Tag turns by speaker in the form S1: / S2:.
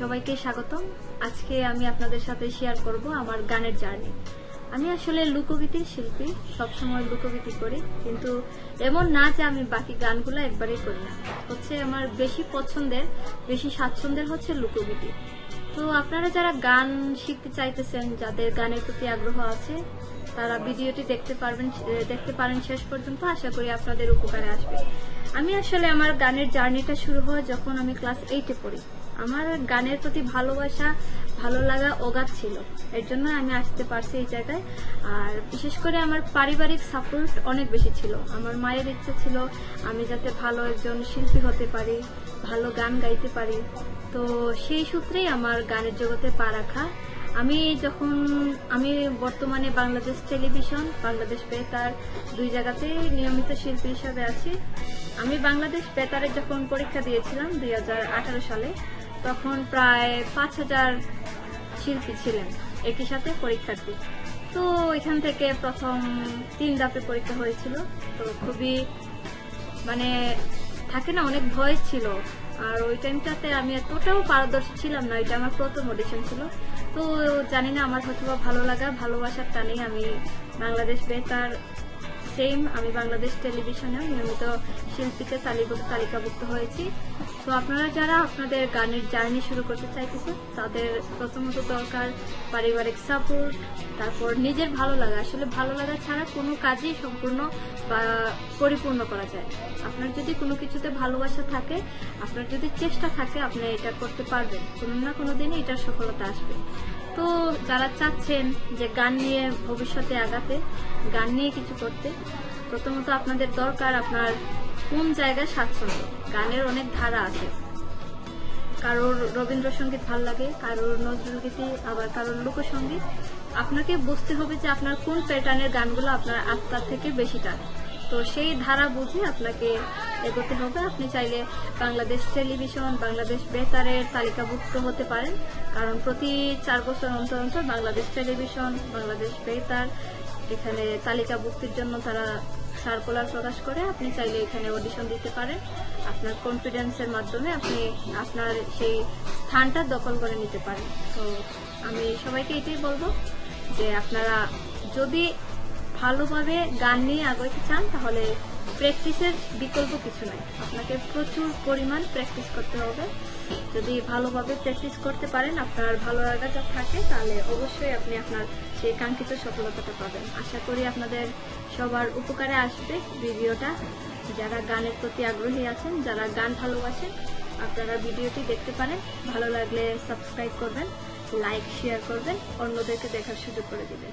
S1: সবাইকে স্বাগতম। আজকে আমি আপনাদের সাথে শেয়ার করব আমার গানের জার্নি আমি আসলে লোকগীতির শিল্পী, সবসময় লোকগীতি করি, কিন্তু এমন না যে আমি বাকি গানগুলো একবারেই করি না। হচ্ছে আমার বেশি পছন্দের, বেশি স্বাচ্ছন্দ্যের হচ্ছে লোকগীতি। তো আপনারা যারা গান শিখতে চাইতেছেন, যাদের গানের প্রতি আগ্রহ আছে, তারা ভিডিওটি দেখতে পারবেন, দেখতে পারেন শেষ পর্যন্ত। আশা করি আপনাদের উপকারে আসবে। আমি আসলে আমার গানের জার্নিটা শুরু হয় যখন আমি ক্লাস এইটে পড়ি। আমার গানের প্রতি ভালোবাসা, ভালো লাগা অগাধ ছিল। এর জন্য আমি আসতে পারছি এই জায়গায়। আর বিশেষ করে আমার পারিবারিক সাপোর্ট অনেক বেশি ছিল। আমার মায়ের ইচ্ছা ছিল আমি যাতে ভালো একজন শিল্পী হতে পারি, ভালো গান গাইতে পারি। তো সেই সূত্রেই আমার গানের জগতে পা রাখা আমি যখন, আমি বর্তমানে বাংলাদেশ টেলিভিশন, বাংলাদেশ বেতার দুই জায়গাতে নিয়মিত শিল্পী হিসাবে আছি। আমি বাংলাদেশ বেতারে যখন পরীক্ষা দিয়েছিলাম দুই হাজার আঠারো সালে, তখন প্রায় পাঁচ হাজার শিল্পী ছিলেন একই সাথে পরীক্ষার্থী। তো এখান থেকে প্রথম তিন ধাপে পরীক্ষা হয়েছিল। তো খুবই মানে থাকে না, অনেক ভয় ছিল। আর ওই টাইমটাতে আমি এতটাও পারদর্শী ছিলাম না, এটা আমার প্রথম অডিশন ছিল। তো জানি না আমার হয়তো ভালো লাগা, ভালোবাসার টানেই আমি বাংলাদেশ বেতার সেম আমি বাংলাদেশ টেলিভিশনেও নিয়মিত শিল্পীতে তালিকা- তালিকাভুক্ত হয়েছি। তো আপনারা যারা আপনাদের গানের জার্নি শুরু করতে চাইতেছেন, তাদের প্রথমত দরকার পারিবারিক সাপোর্ট তারপর নিজের ভালো লাগা। আসলে ভালো লাগা ছাড়া কোনো কাজই সম্পূর্ণ বা পরিপূর্ণ করা যায় আপনার যদি কোনো কিছুতে ভালোবাসা থাকে, আপনার যদি চেষ্টা থাকে, আপনি এটা করতে পারবেন। কোনো না কোনো দিনই এটার সফলতা আসবে। তো যারা চাচ্ছেন যে গান নিয়ে ভবিষ্যতে আগাতে, গান নিয়ে কিছু করতে, প্রথমত আপনাদের দরকার আপনার কোন জায়গায় স্বাচ্ছন্দ্য? গানের অনেক ধারা আছে। কারোর রবীন্দ্রসঙ্গীত ভালো লাগে, কারোর নজরুলগীতি, আবার কারোর লোকসঙ্গীত। আপনাকে বুঝতে হবে যে আপনার কোন প্যাটার্নের গানগুলো আপনার আত্মার থেকে বেশি টান। তো সেই ধারা বুঝে আপনাকে এগোতে হবে। আপনি চাইলে বাংলাদেশ টেলিভিশন, বাংলাদেশ বেতারের তালিকাভুক্ত হতে পারেন। কারণ প্রতি চার বছর অন্তর অন্তর বাংলাদেশ টেলিভিশন, বাংলাদেশ বেতার এখানে তালিকাভুক্তির জন্য তারা সার্কুলার প্রকাশ করে। আপনি চাইলে এখানে অডিশন দিতে পারেন। আপনার কনফিডেন্সের মাধ্যমে আপনি আপনার সেই স্থানটা দখল করে নিতে পারেন। তো আমি সবাইকে এটাই বলব যে আপনারা যদি ভালোভাবে গান নিয়ে আগাইতে চান, তাহলে প্র্যাকটিসের বিকল্প কিছু নাই। আপনাকে প্রচুর পরিমাণ প্র্যাকটিস করতে হবে। যদি ভালোভাবে প্র্যাকটিস করতে পারেন, আপনার ভালো লাগা যা থাকে, তাহলে অবশ্যই আপনি আপনার সেই কাঙ্ক্ষিত সফলতাটা পাবেন। আশা করি আপনাদের সবার উপকারে আসবে ভিডিওটা। যারা গানের প্রতি আগ্রহী আছেন, যারা গান ভালোবাসেন, আপনারা ভিডিওটি দেখতে পারেন। ভালো লাগলে সাবস্ক্রাইব করবেন, লাইক, শেয়ার করবেন, অন্যদেরকে দেখার সুযোগ করে দিবেন।